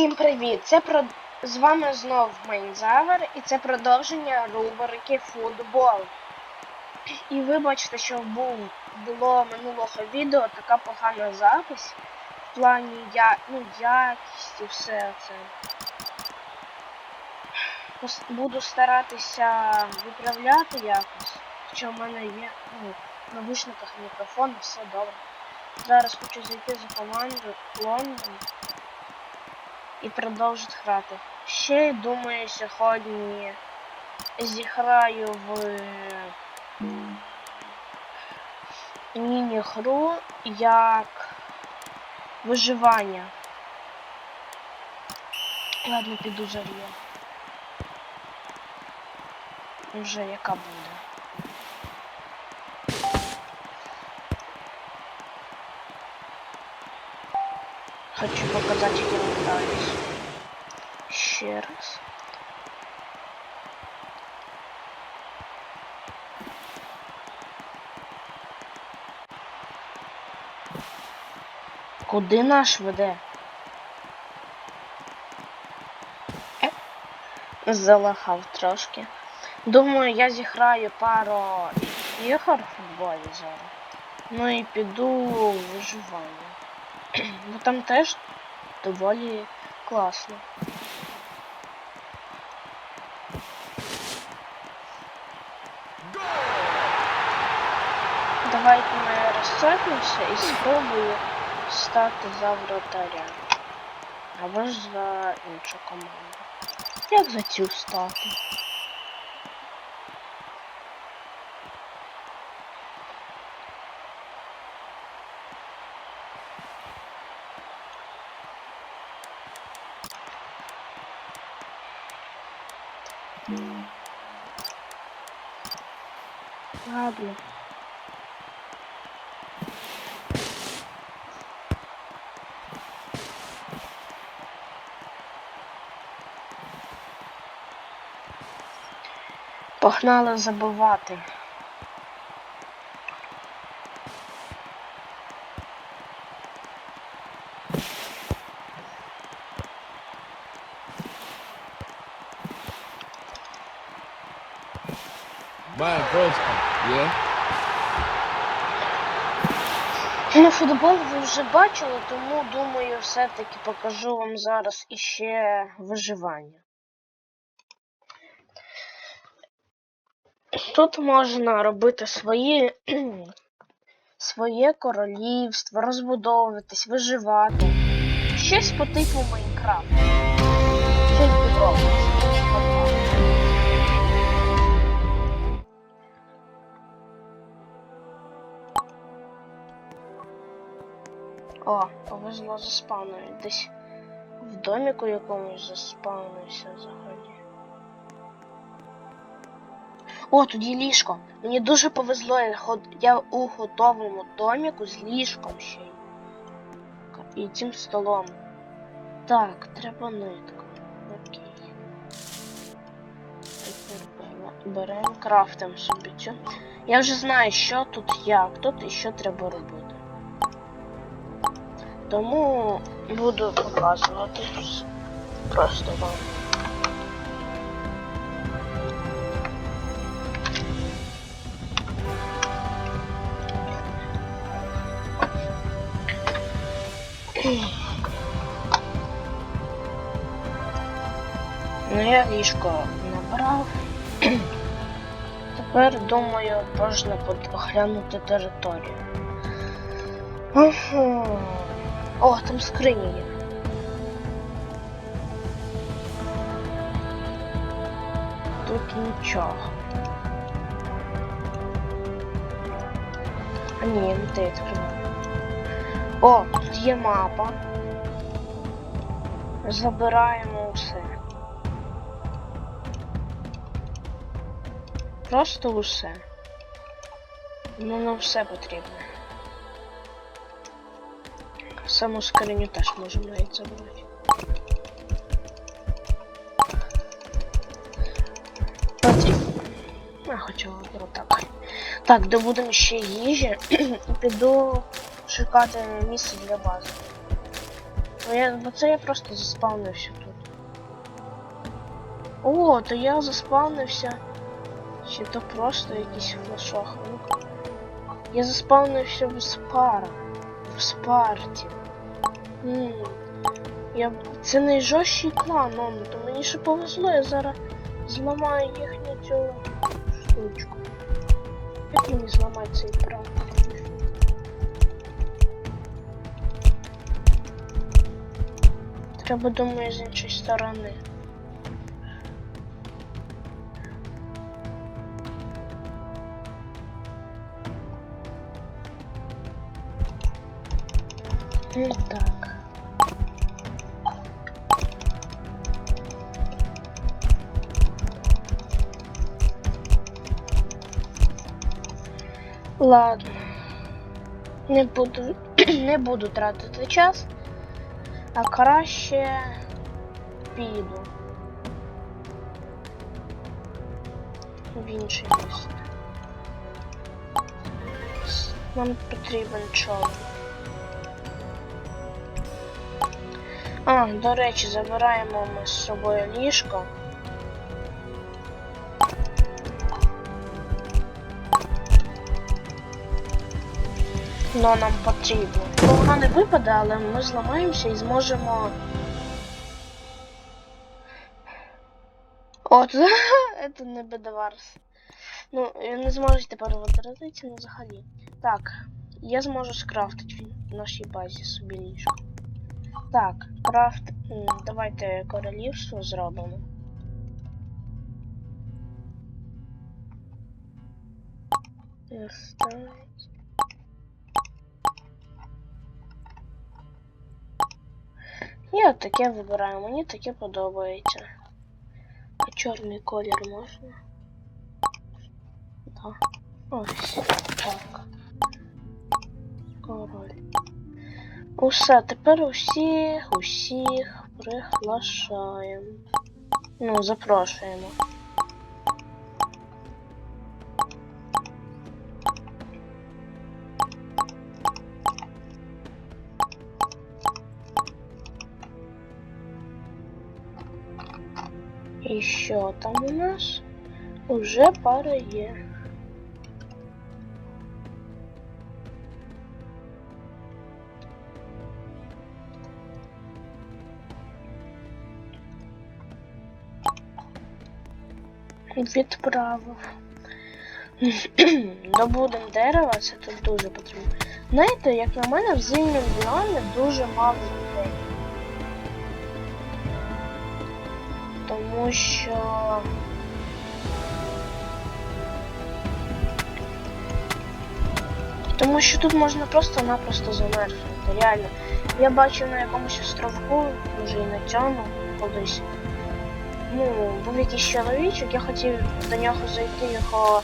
Всім привіт! Це про з вами знов Майнзавер і це продовження рубрики футбол. І вибачте, що був було минулого відео така погана запись в плані я, ну, якісті, все це. Буду старатися виправляти якось. Хоча в мене є ну, в навушниках мікрофон, все добре. Зараз хочу зайти за команду Лондон і продовжити грати. Ще думаю, сьогодні зіграю в міні-гру як виживання. Ладно, піду Ріо. Вже яка буде. Хочу показать, як я граюсь. Ще раз. Куди наш веде? Е, трошки. Думаю, я зіграю пару ігор в футболі зараз. Ну і піду в виживання. Бо там теж доволі класно. Давайте ми розцепимося і спробую стати за вратаря. Або ж за іншу команду. Як за цю стати? Ладно. Погнали забивати. Моя просто, є? Ну, футбол ви вже бачили, тому думаю, все-таки покажу вам зараз іще виживання. Тут можна робити свої своє королівство, розбудовуватись, виживати. Щось по типу Майнкрафту. Щось підробиться. О, повезло заспавною. Десь в доміку якомусь заспавнився взагалі. О, тут є ліжко. Мені дуже повезло, я у готовому доміку з ліжком ще й. І цим столом. Так, треба нитку. Окей. Беремо, крафтимо собі цю. Я вже знаю, що тут як тут і що треба робити. Тому буду показувати просто вам. Ну я ліжко набрав. Тепер думаю, можна оглянути територію. Ага. О, там скрині є. Тут нічого. А ні, не те відкриваю. О, тут є мапа. Забираємо усе. Просто усе. Ну, нам все потрібно. Саму скриню теж можемо навіть забрати. Потрібно. Я хочу отак. Так, добудемо ще їжі і піду шукати місце для бази. Бо, я, бо це я просто заспавнився тут. О, то я заспавнився. Чи то просто якийсь флешок. Ну-ка. Я заспавнився в Спара. В Спарті. Я... Це найжорсткий клан, ну, то мені ще повезло, я зараз зламаю їхню цю штучку. Як мені зламати цей прав? Треба, думаю, з іншої сторони. Ну так. Ладно. Не буду, не буду тратити час, а краще піду. В інше місце. Нам потрібен човен. А, до речі, забираємо ми з собою ліжко. Воно нам потрібно. Бо воно не випаде, але ми зламаємося і зможемо. От, це не бедоварс. Ну, не зможете тепер витратити ну, взагалі. Так, я зможу скрафтити в нашій базі собі ліжко. Так, крафт. Давайте королівство зробимо. Ставить. Я таке вибираю, мені таке подобається. А чорний колір можна? Так. Ось. Так. Король. Усе, тепер усіх, усіх приглашаємо. Ну, запрошуємо. Що там у нас? Уже пара є. Відправив. Добудемо дерева, це тут дуже потрібно. Знаєте, як на мене, в зимньому біомі дуже мало Тому що. Тому що тут можна просто-напросто замерзнути, реально. Я бачив на якомусь островку, може і на цьому колись. Ну, був якийсь чоловічок, я хотів до нього зайти, його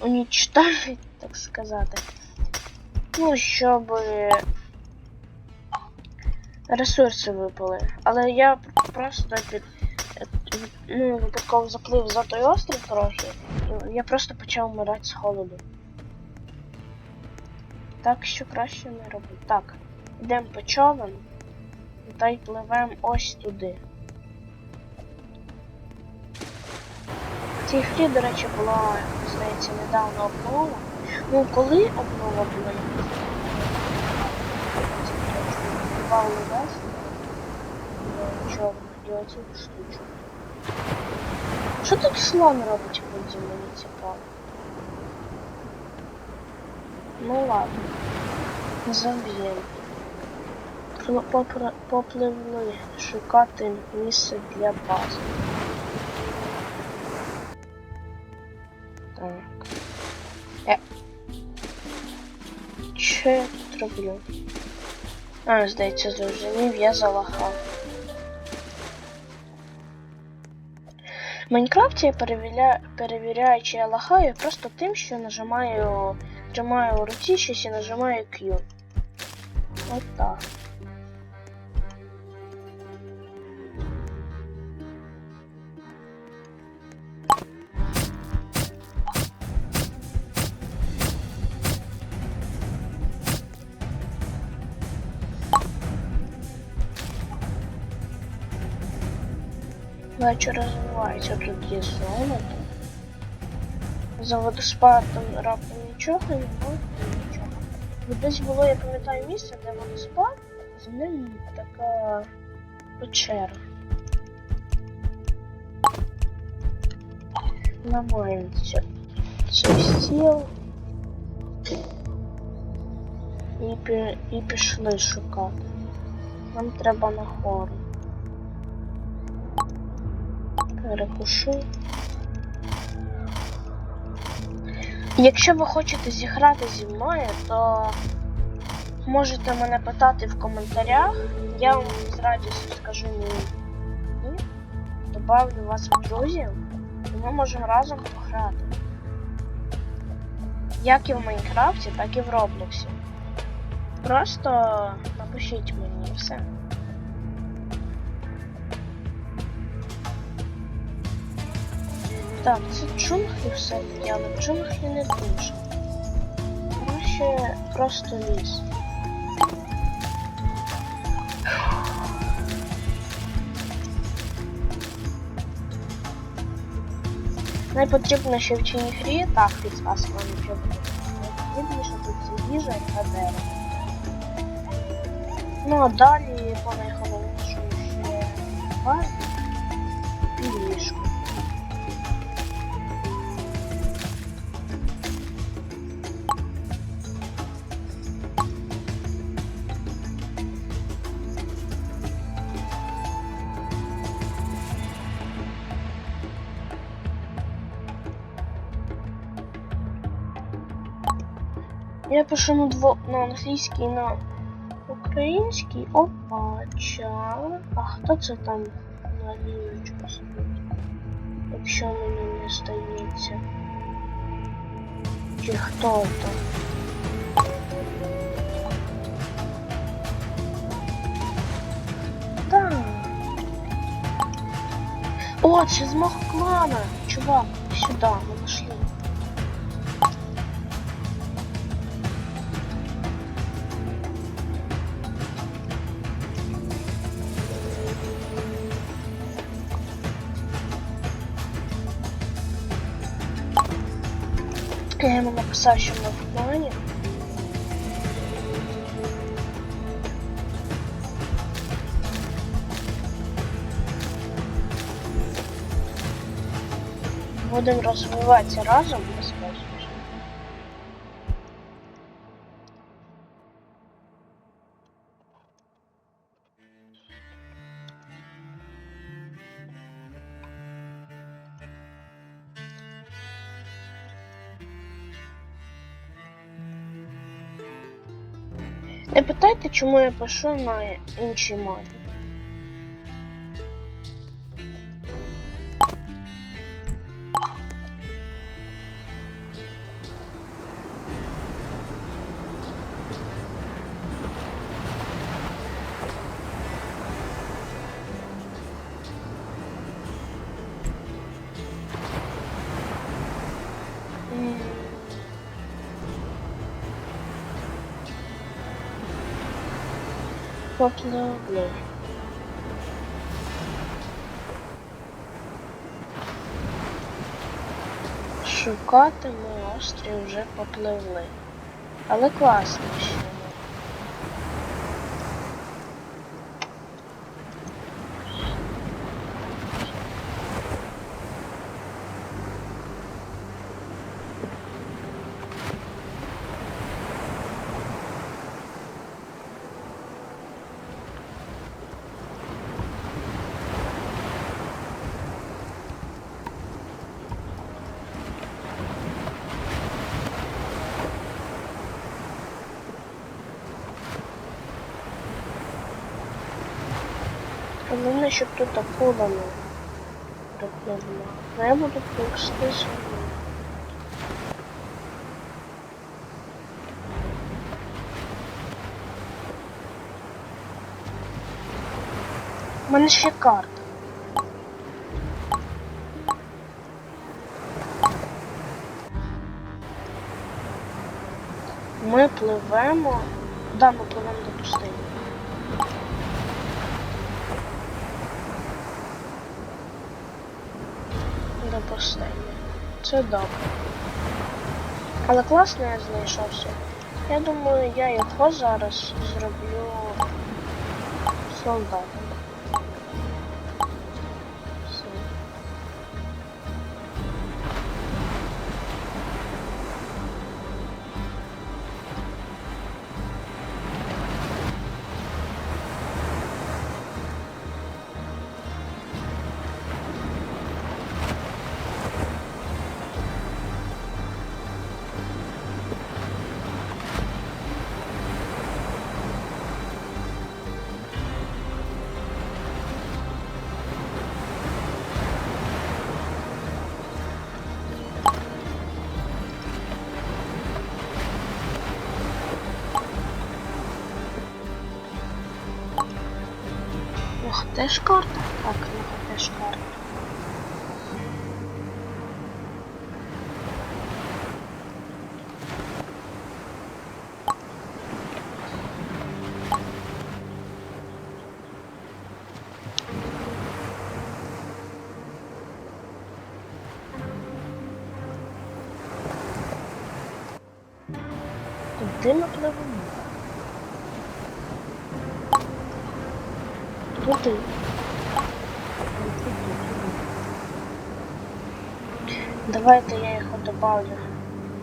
унічтожити, так сказати. Ну, щоб ресурси випали. Але я просто під ну, випадково заплив за той острів трохи. Я просто почав вмирати з холоду. Так що краще не робити. Так, йдемо по човен та й пливемо ось туди. В цій грі, до речі, була, здається, недавно обнова. Ну, коли обнова була, я не знаю. До човна і оцю штучку. Що тут слон робить в мені цікаво? Ну ладно. Заб'ємо. Попра- Попливли шукати місце для бази. Так. Е. Що я тут роблю? А, здається, зрозумів, я залагав. В Майнкрафті я перевіряю, перевіряю, чи я лагаю просто тим, що нажимаю, тримаю у руці щось і нажимаю Q. От так. Наче розвивається тут є золото. За водоспадом раптом нічого не було нічого. І десь було, я пам'ятаю, місце, де водоспад, за ним така печера. Ламаємо цю, цей стіл. І, і пішли шукати. Нам треба на гору. Перекушу. Якщо ви хочете зіграти зі мною, то можете мене питати в коментарях. Я вам з радістю скажу ні. Ні. Добавлю вас в друзів, і ми можемо разом пограти. Як і в Майнкрафті, так і в Роблоксі. Просто напишіть мені все. Так, це джунглі все але джунглі не дуже. Краще просто ліс. Найпотрібніше в цій грі, так, підсказка нічого буде. Найпотрібніше тут це їжа та дерево. Ну а далі по найголовнішому ще базі і ліжко. Я пишу на, дво... на англійській, на українській. Опача. А хто це там на ліночку сидить? Якщо мені не здається. Чи хто там? Так. О, це з клана. Чувак, сюди, ми пішли. Написав, в плані. Будемо розвиватися разом чому я пишу на іншій мові. Попливли. Шукати ми острів вже попливли. Але класно ще. Головне, щоб тут акула не припливла. Ну я буду пусти собі. У мене ще карта. Ми пливемо. Да, ми пливемо до пустині. Пустиня. Це добре. Але класно я знайшовся. Я думаю, я його зараз зроблю солдатом. Теж карта? Так, ну теж карта. Куди ми пливемо? Туди. Давайте я их добавлю,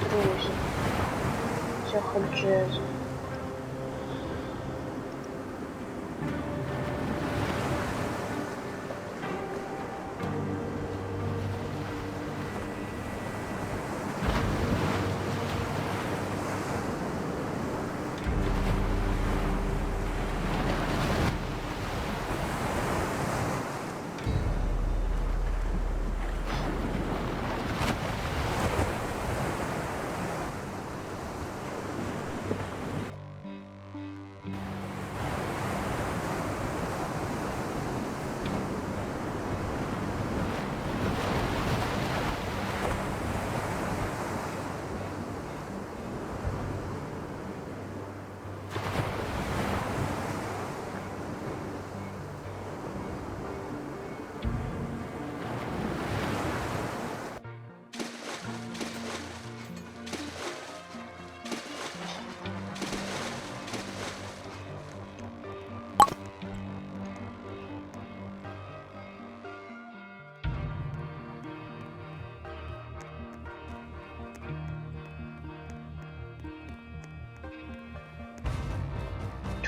друзі. хоть джезу.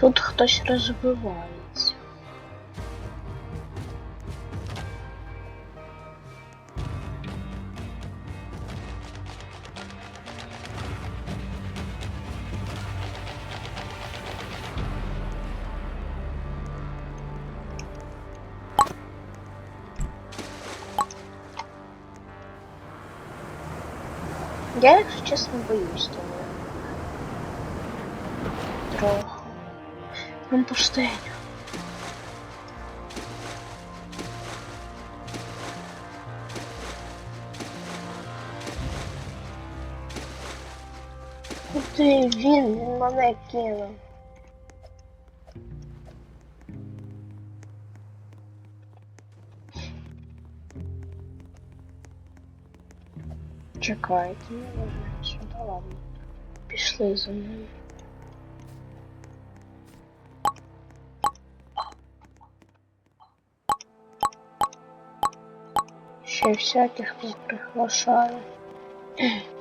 Тут хтось розвивається. Я, якщо чесно, боюсь того. Трохи. Пустиню. Куди він? Мене кинув. Чекайте, не можна сюди, ладно. Пішли за мною. Всяких вас приглашаю.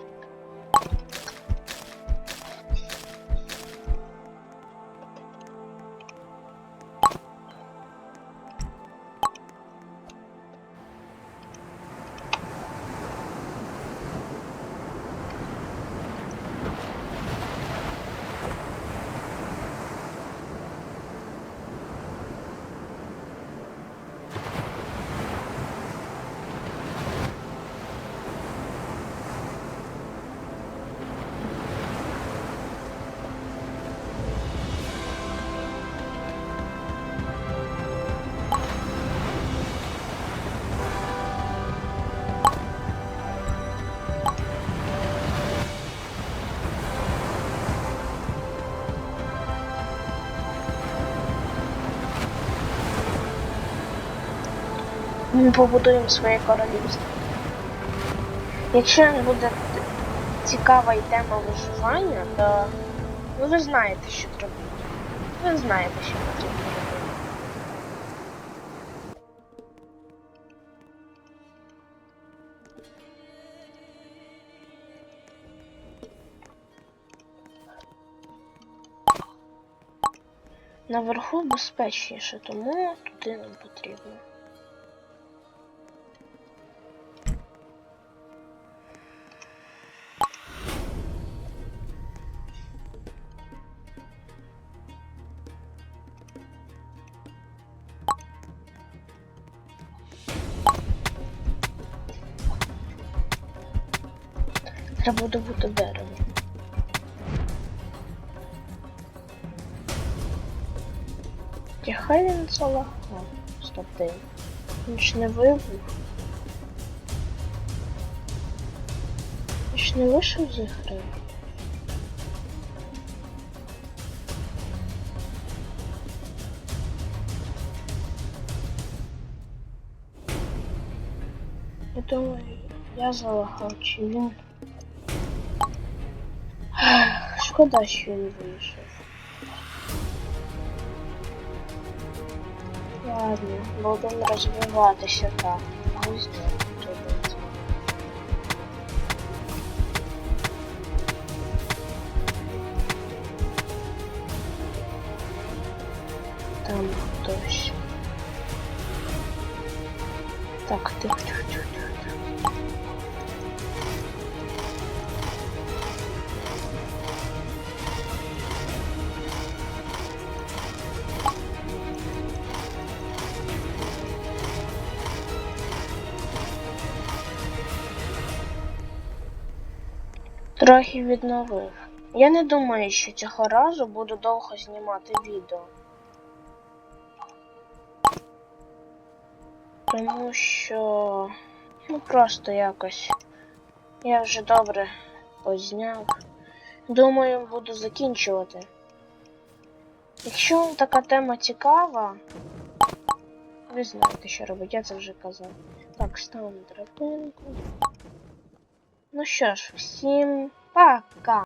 Ми побудуємо своє королівство. Якщо буде цікава і тема виживання, то ви знаєте, що треба. Ви знаєте, що потрібно робити. Наверху безпечніше, тому туди нам потрібно. Треба добути дерево. І хай він залагав. Стоп, він? Він ж не вибух. Він ж не вийшов з ігри. Я думаю, я залагав, чи він. Шкода, що він вийшов. Ладно, будемо розвиватися так. Ось де Трохи відновив. Я не думаю, що цього разу буду довго знімати відео. Тому що. Ну просто якось. Я вже добре позняв. Думаю, буду закінчувати. Якщо вам така тема цікава, ви знаєте, що робити, я це вже казав. Так, ставимо драбинку. Ну що ж, всім 八嘎